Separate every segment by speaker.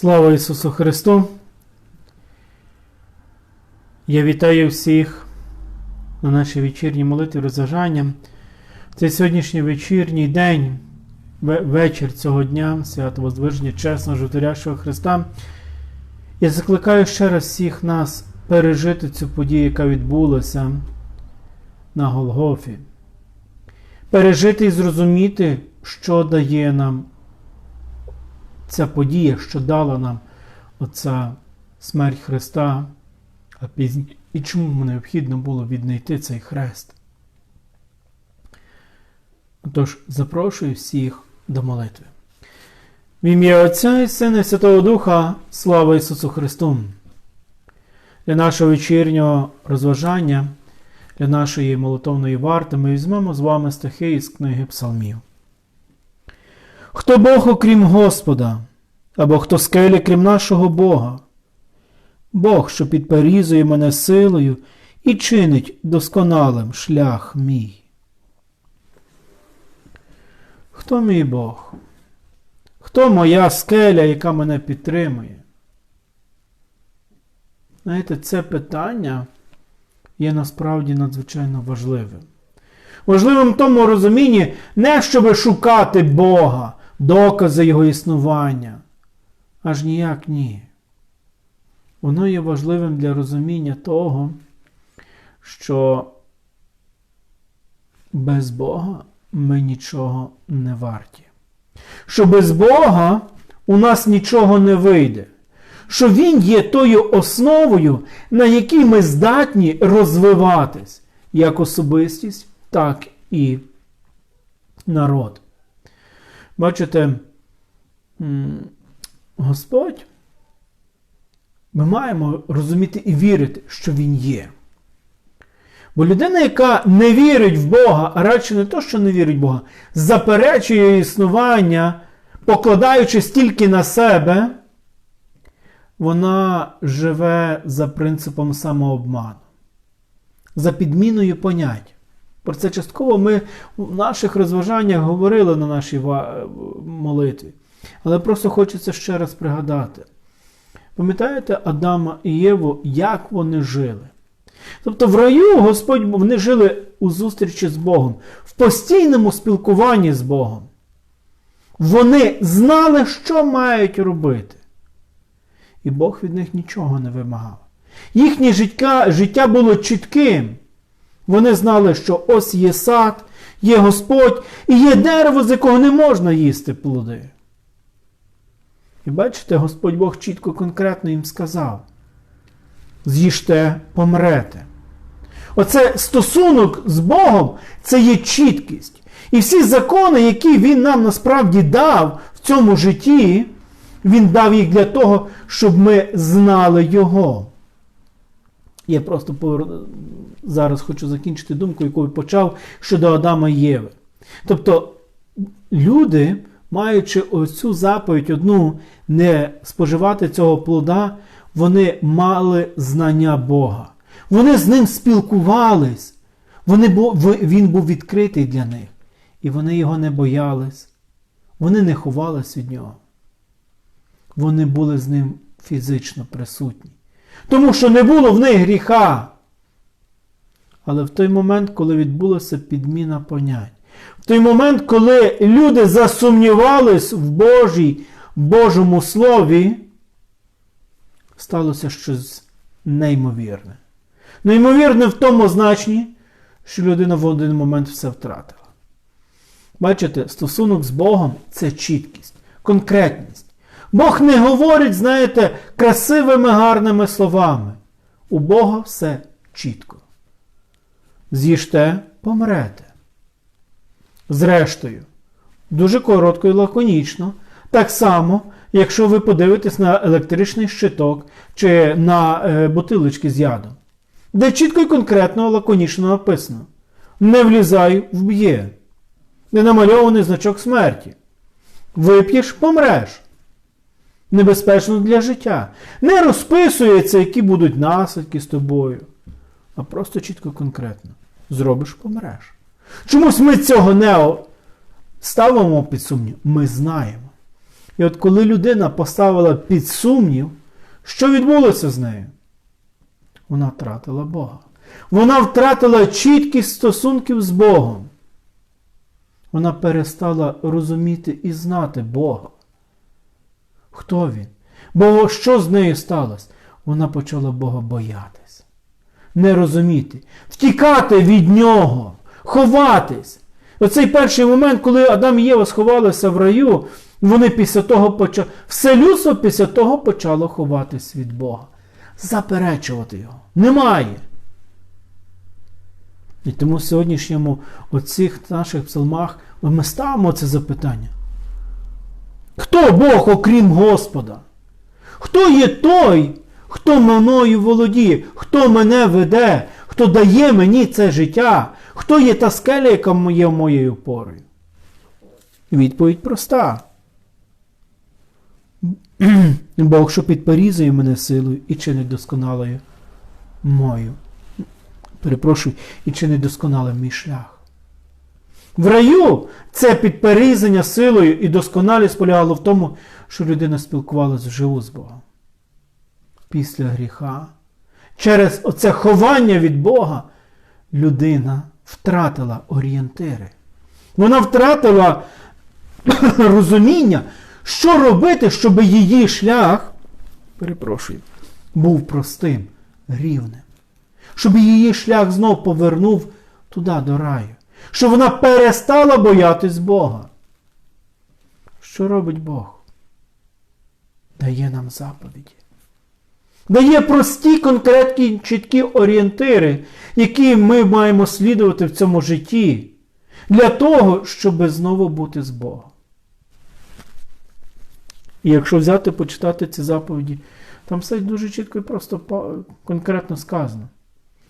Speaker 1: Слава Ісусу Христу! Я вітаю всіх на нашій вечірній молитві розважання. Це сьогоднішній вечірній день, вечір цього дня, свято Воздвиження чесного животворящого Христа. Я закликаю ще раз всіх нас пережити цю подію, яка відбулася на Голгофі. Пережити і зрозуміти, що дає нам ця подія, що дала нам оця смерть Христа, а пізні... і чому необхідно було віднайти цей хрест. Тож запрошую всіх до молитви. В ім'я Отця і Сина і Святого Духа, слава Ісусу Христу! Для нашого вечірнього розважання, для нашої молитовної варти ми візьмемо з вами стихи із книги Псалмів. Хто Бог, окрім Господа, або хто скелі, крім нашого Бога? Бог, що підперізує мене силою і чинить досконалим шлях мій. Хто мій Бог? Хто моя скеля, яка мене підтримує? Знаєте, це питання є насправді надзвичайно важливим. Важливим в тому розумінні не щоб шукати Бога, докази Його існування. Аж ніяк ні. Воно є важливим для розуміння того, що без Бога ми нічого не варті. Що без Бога у нас нічого не вийде. Що Він є тою основою, на якій ми здатні розвиватись як особистість, так і народ. Бачите, Господь, ми маємо розуміти і вірити, що Він є. Бо людина, яка не вірить в Бога, а радше не то, що не вірить в Бога, заперечує існування, покладаючись тільки на себе, вона живе за принципом самообману, за підміною понять. Про це частково ми в наших розважаннях говорили на нашій молитві. Але просто хочеться ще раз пригадати. Пам'ятаєте Адама і Єву, як вони жили? Тобто в раю Господь вони жили у зустрічі з Богом, в постійному спілкуванні з Богом. Вони знали, що мають робити. І Бог від них нічого не вимагав. Їхнє життя, життя було чітким. Вони знали, що ось є сад, є Господь і є дерево, з якого не можна їсти плоди. І бачите, Господь Бог чітко конкретно їм сказав: з'їжте, помрете. Оце стосунок з Богом це є чіткість. І всі закони, які Він нам насправді дав в цьому житті, Він дав їх для того, щоб ми знали Його. Я просто повер- зараз хочу закінчити думку, яку я почав щодо Адама і Єви. Тобто люди, маючи оцю заповідь одну не споживати цього плода, вони мали знання Бога. Вони з ним спілкувались. Вони, він був відкритий для них. І вони його не боялись. Вони не ховались від нього. Вони були з ним фізично присутні. Тому що не було в них гріха. Але в той момент, коли відбулася підміна понять, в той момент, коли люди засумнівались в Божій, Божому Слові, сталося щось неймовірне. Неймовірне в тому значенні, що людина в один момент все втратила. Бачите, стосунок з Богом це чіткість, конкретність. Бог не говорить, знаєте, красивими гарними словами. У Бога все чітко. З'їжте, помрете. Зрештою, дуже коротко і лаконічно. Так само, якщо ви подивитесь на електричний щиток чи на е, бутилочки з ядом, де чітко і конкретно лаконічно написано: Не влізай, вб'є. Не намальований значок смерті. Вип'єш, помреш. Небезпечно для життя. Не розписується, які будуть наслідки з тобою, а просто чітко конкретно. Зробиш, помреш. Чомусь ми цього не ставимо під сумнів. Ми знаємо. І от коли людина поставила під сумнів, що відбулося з нею? Вона втратила Бога. Вона втратила чіткість стосунків з Богом. Вона перестала розуміти і знати Бога. Хто він? Бо що з нею сталося? Вона почала Бога боятись, не розуміти, втікати від нього, ховатись. Оцей перший момент, коли Адам і Єва сховалися в раю, вони після того почали, все людство після того почало ховатись від Бога, заперечувати його. Немає. І тому в сьогоднішньому оцих наших псалмах ми ставимо це запитання. Хто Бог, окрім Господа? Хто є той, хто мною володіє, хто мене веде, хто дає мені це життя? Хто є та скеля, яка є моєю опорою? Відповідь проста. Бог, що підпорізує мене силою і чинить досконалою мою. Перепрошую, і чинить досконалим мій шлях. В раю це підперізання силою і досконалість полягало в тому, що людина спілкувалася вживу з Богом. Після гріха, через оце ховання від Бога, людина втратила орієнтири. Вона втратила розуміння, що робити, щоб її шлях, перепрошую, був простим, рівним. Щоб її шлях знов повернув туди, до раю. Щоб вона перестала боятись Бога. Що робить Бог? Дає нам заповіді. Дає прості, конкретні, чіткі орієнтири, які ми маємо слідувати в цьому житті, для того, щоб знову бути з Богом. І якщо взяти, почитати ці заповіді, там все дуже чітко і просто конкретно сказано.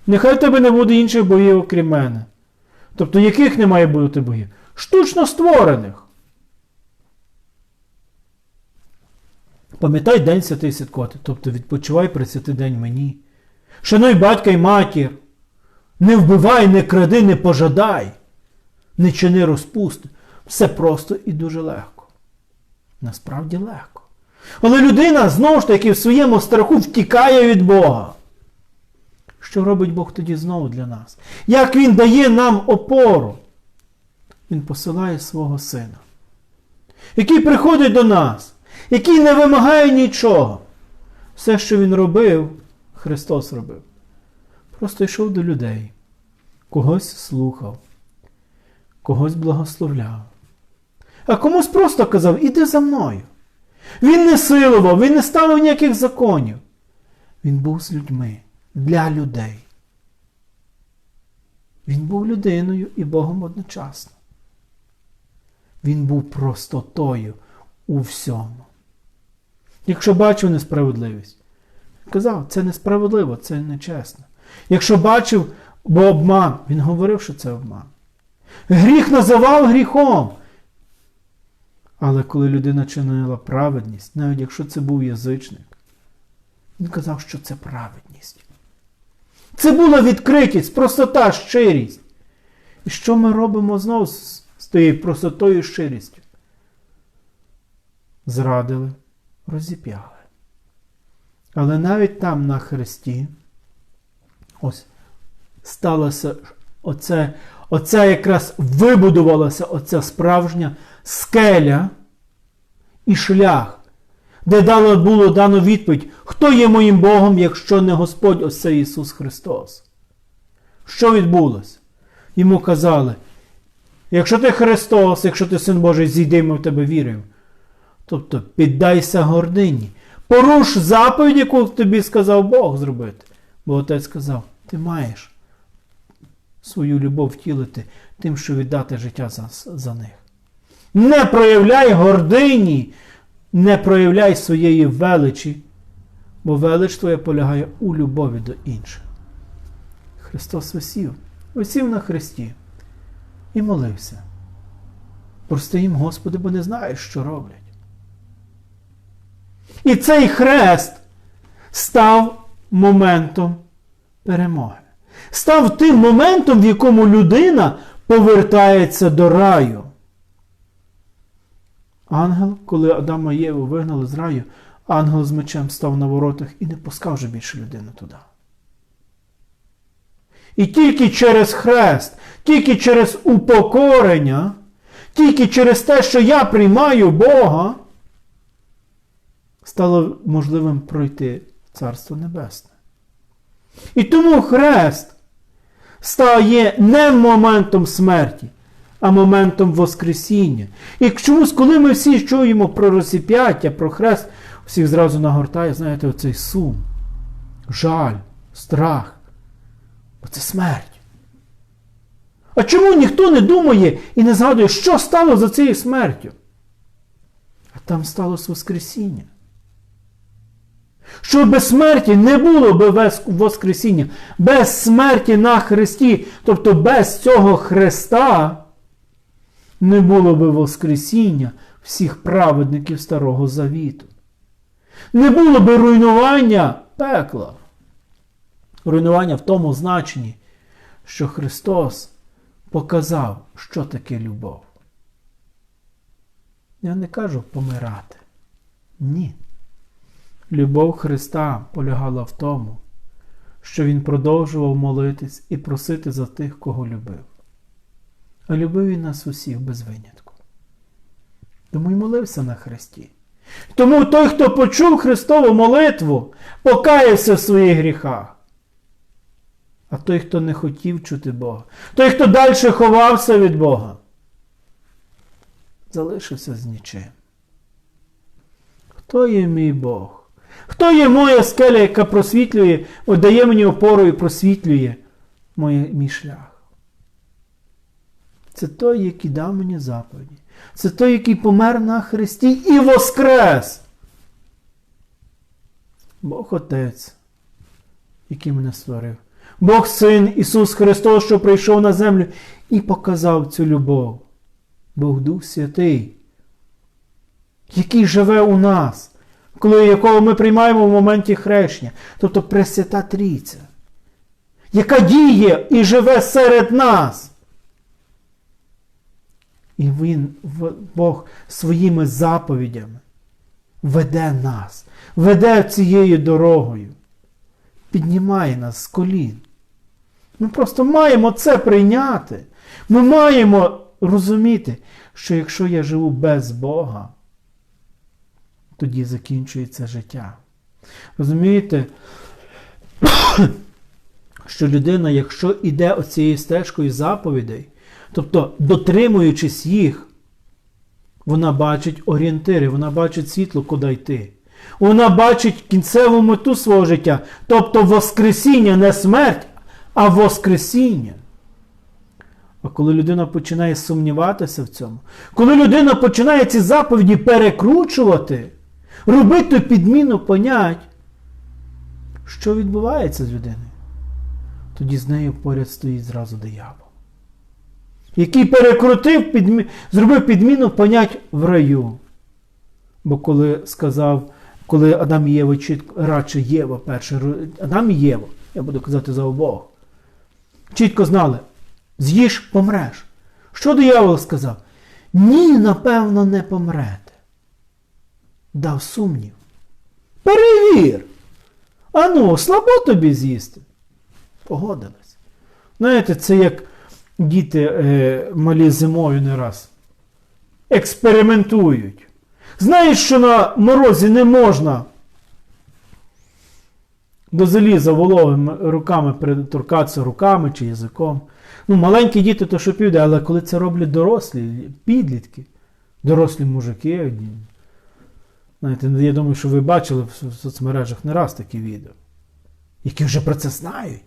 Speaker 1: Нехай тебе не буде інших богів, окрім мене. Тобто, яких не має бути богів? Штучно створених. Пам'ятай день святий святкувати, тобто відпочивай присвяти день мені. Шануй батька й матір. Не вбивай, не кради, не пожадай, не чини розпусти. Все просто і дуже легко. Насправді легко. Але людина знову ж таки в своєму страху втікає від Бога. Що робить Бог тоді знову для нас? Як Він дає нам опору? Він посилає свого сина, який приходить до нас, який не вимагає нічого. Все, що він робив, Христос робив. Просто йшов до людей, когось слухав, когось благословляв. А комусь просто казав, іди за мною. Він не силував, він не ставив ніяких законів. Він був з людьми для людей. Він був людиною і Богом одночасно. Він був простотою у всьому. Якщо бачив несправедливість, казав, це несправедливо, це нечесно. Якщо бачив бо обман, він говорив, що це обман. Гріх називав гріхом. Але коли людина чинила праведність, навіть якщо це був язичник, він казав, що це праведність. Це була відкритість, простота, щирість. І що ми робимо знову з тією простотою щирістю? Зрадили, розіп'яли. Але навіть там на хресті ось сталося оце, оця якраз вибудувалася оця справжня скеля і шлях, де дало було дано відповідь, хто є моїм Богом, якщо не Господь ось це Ісус Христос. Що відбулося? Йому казали, якщо ти Христос, якщо ти Син Божий, зійди, ми в тебе віримо. Тобто піддайся гордині. Поруш заповідь, яку тобі сказав Бог зробити. Бо Отець сказав, ти маєш свою любов втілити тим, що віддати життя за, за них. Не проявляй гордині, не проявляй своєї величі, бо велич твоя полягає у любові до інших. Христос висів, висів на Христі і молився. Прости їм, Господи, бо не знаєш, що роблять. І цей хрест став моментом перемоги. Став тим моментом, в якому людина повертається до раю. Ангел, коли Адама і Єву вигнали з раю, ангел з мечем став на воротах і не пускав вже більше людину туди. І тільки через хрест, тільки через упокорення, тільки через те, що я приймаю Бога, стало можливим пройти Царство Небесне. І тому хрест стає не моментом смерті, а моментом Воскресіння. І чомусь, коли ми всі чуємо про розіп'яття, про хрест, всіх зразу нагортає, знаєте, оцей сум, жаль, страх. Бо це смерть. А чому ніхто не думає і не згадує, що стало за цією смертю? А там сталося Воскресіння. Що без смерті не було би Воскресіння, без смерті на Христі, тобто без цього Христа не було би Воскресіння всіх праведників Старого Завіту. Не було би руйнування пекла. Руйнування в тому значенні, що Христос показав, що таке любов. Я не кажу помирати. Ні. Любов Христа полягала в тому, що Він продовжував молитись і просити за тих, кого любив. А любив він нас усіх без винятку. Тому й молився на Христі. Тому той, хто почув Христову молитву, покаявся в своїх гріхах. А той, хто не хотів чути Бога, той, хто далі ховався від Бога, залишився з нічим. Хто є мій Бог? Хто є моя скеля, яка просвітлює, дає мені опору і просвітлює мій шлях? Це той, який дав мені заповіді. Це той, який помер на Христі і воскрес. Бог Отець, який мене створив. Бог Син Ісус Христос, що прийшов на землю і показав цю любов. Бог Дух Святий, який живе у нас, коли якого ми приймаємо в моменті хрещення, тобто Пресвята Трійця, яка діє і живе серед нас. І Він, Бог, своїми заповідями веде нас, веде цією дорогою, піднімає нас з колін. Ми просто маємо це прийняти. Ми маємо розуміти, що якщо я живу без Бога, тоді закінчується життя. Розумієте, що людина, якщо йде оцією стежкою заповідей, тобто дотримуючись їх, вона бачить орієнтири, вона бачить світло, куди йти. Вона бачить кінцеву мету свого життя, тобто Воскресіння, не смерть, а Воскресіння. А коли людина починає сумніватися в цьому, коли людина починає ці заповіді перекручувати, робити підміну понять, що відбувається з людиною? Тоді з нею поряд стоїть зразу диявол, який перекрутив, підмі... зробив підміну понять в раю. Бо коли сказав, коли Адам і Єва чітко, радше Єва перше, Адам і Єва, я буду казати за обох, чітко знали, з'їж, помреш. Що диявол сказав? Ні, напевно, не помрете. Дав сумнів. Перевір. Ану, слабо тобі з'їсти. Погодились. Знаєте, це як діти е, малі зимою не раз. Експериментують. Знаєш, що на морозі не можна до заліза вологими руками торкатися руками чи язиком. Ну, маленькі діти то що піде, але коли це роблять дорослі, підлітки, дорослі мужики. Знаєте, я думаю, що ви бачили в соцмережах не раз такі відео, які вже про це знають.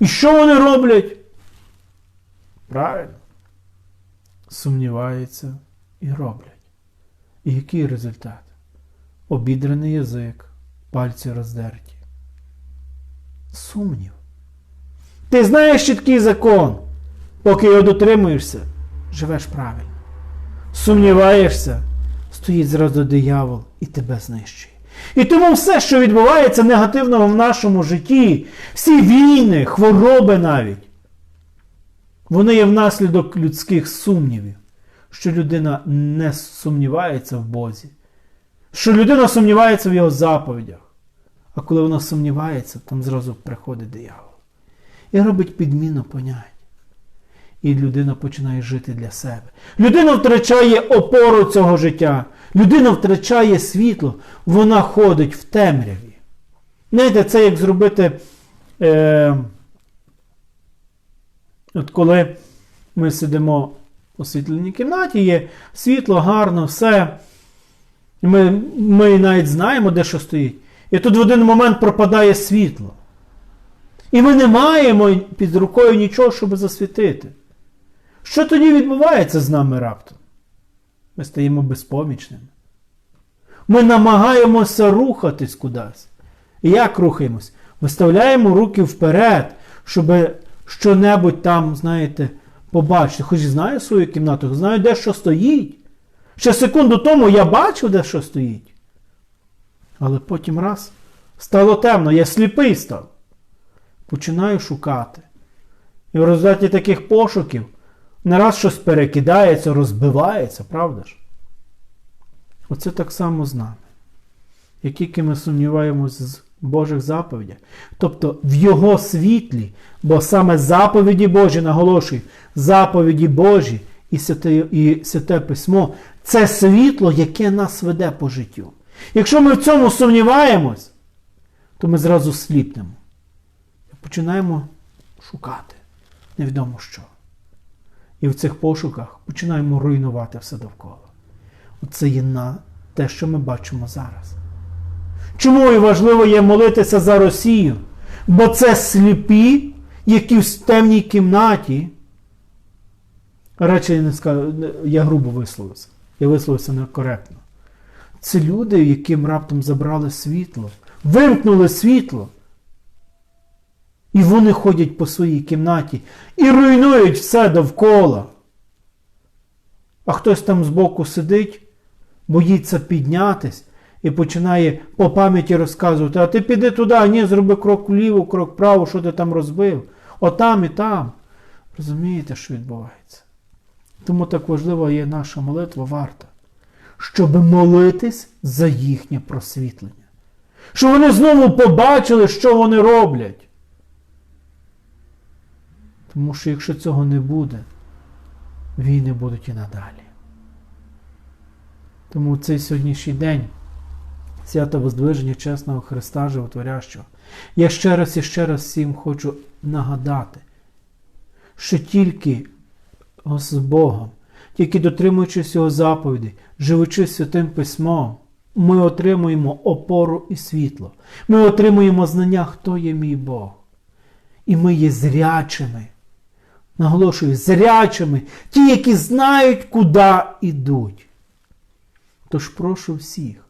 Speaker 1: І що вони роблять? Правильно. Сумніваються і роблять. І який результат? Обідрений язик, пальці роздерті. Сумнів. Ти знаєш чіткий закон, поки його дотримуєшся, живеш правильно. Сумніваєшся, стоїть зразу диявол і тебе знищує. І тому все, що відбувається негативного в нашому житті, всі війни, хвороби навіть, вони є внаслідок людських сумнівів, що людина не сумнівається в Бозі, що людина сумнівається в його заповідях. А коли вона сумнівається, там зразу приходить диявол і робить підміну понять. І людина починає жити для себе. Людина втрачає опору цього життя. Людина втрачає світло, вона ходить в темряві. Знаєте, це як зробити. Е, От коли ми сидимо в освітленій кімнаті, є світло, гарно, все. Ми, ми навіть знаємо, де що стоїть. І тут в один момент пропадає світло. І ми не маємо під рукою нічого, щоб засвітити. Що тоді відбувається з нами раптом? Ми стаємо безпомічними. Ми намагаємося рухатись кудись. І як рухаємось? Виставляємо руки вперед, щоб що-небудь там, знаєте, побачити. Хоч знаю свою кімнату, знаю, де що стоїть. Ще секунду тому я бачив, де що стоїть. Але потім раз стало темно, я сліпий став. Починаю шукати. І в результаті таких пошуків не раз щось перекидається, розбивається, правда ж? Оце так само з нами. Як тільки ми сумніваємось з Божих заповідях, тобто в Його світлі, бо саме заповіді Божі, наголошую, заповіді Божі і святе, і святе письмо це світло, яке нас веде по життю. Якщо ми в цьому сумніваємось, то ми зразу сліпнемо. Починаємо шукати невідомо що. І в цих пошуках починаємо руйнувати все довкола. Оце є на те, що ми бачимо зараз. Чому і важливо є молитися за Росію? Бо це сліпі, які в темній кімнаті. Речі я не скажу, я грубо висловився. Я висловився некоректно. Це люди, яким раптом забрали світло, вимкнули світло. І вони ходять по своїй кімнаті і руйнують все довкола. А хтось там збоку сидить, боїться піднятись і починає по пам'яті розказувати, а ти піди туди, ні, зроби крок вліво, крок вправо, що ти там розбив. Отам і там. Розумієте, що відбувається? Тому так важлива є наша молитва варта, щоб молитись за їхнє просвітлення. Щоб вони знову побачили, що вони роблять. Тому що якщо цього не буде, війни будуть і надалі. Тому цей сьогоднішній день свято Воздвиження чесного Христа Животворящого, я ще раз і ще раз всім хочу нагадати, що тільки з Богом, тільки дотримуючись Його заповідей, живучи святим письмом, ми отримуємо опору і світло. Ми отримуємо знання, хто є мій Бог. І ми є зрячими. Наголошую, зрячими, ті, які знають, куди йдуть. Тож прошу всіх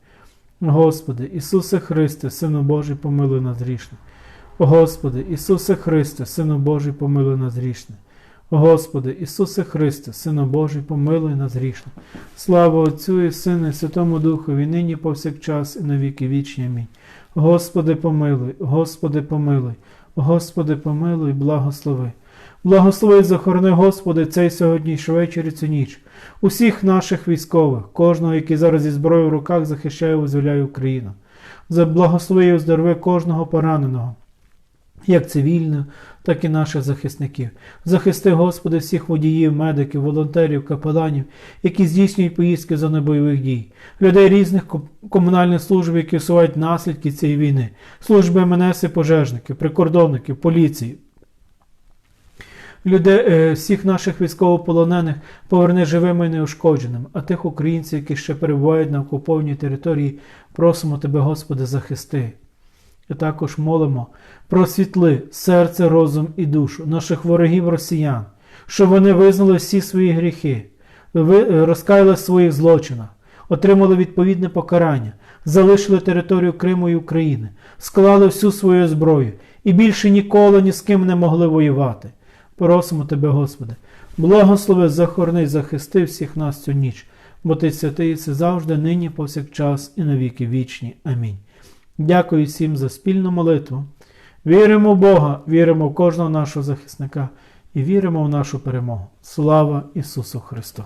Speaker 1: Господи, Ісусе Христе, Сину Божий, помилуй нас грішне. Господи, Ісусе Христе, Сину Божий, помилуй нас грішне. Господи, Ісусе Христе, Сину Божий, помилуй нас грішне. Слава Отцю і Сину, і Святому Духові, нині повсякчас, і на віки вічні. Амінь. Господи, помилуй, Господи, помилуй, Господи, помилуй, благослови. Благослови і захорони, Господи, цей сьогоднішній вечір і цю ніч, усіх наших військових, кожного, який зараз зі зброєю в руках захищає і визволяє Україну. За благослови і оздорови кожного пораненого, як цивільних, так і наших захисників. Захисти, Господи, всіх водіїв, медиків, волонтерів, капеланів, які здійснюють поїздки за бойових дій, людей різних комунальних служб, які усувають наслідки цієї війни, служби МНС і пожежників, прикордонників, поліції. Людей, е, всіх наших військовополонених поверни живими і неушкодженими, а тих українців, які ще перебувають на окупованій території, просимо Тебе, Господи, захисти. І також молимо просвітли серце, розум і душу наших ворогів росіян, щоб вони визнали всі свої гріхи, е, розкаяли своїх злочинах, отримали відповідне покарання, залишили територію Криму і України, склали всю свою зброю і більше ніколи ні з ким не могли воювати. Просимо Тебе, Господи, благослови, захорони, захисти всіх нас цю ніч, бо Ти святий це завжди, нині, повсякчас і навіки вічні. Амінь. Дякую всім за спільну молитву. Віримо в Бога, віримо в кожного нашого захисника і віримо в нашу перемогу. Слава Ісусу Христу!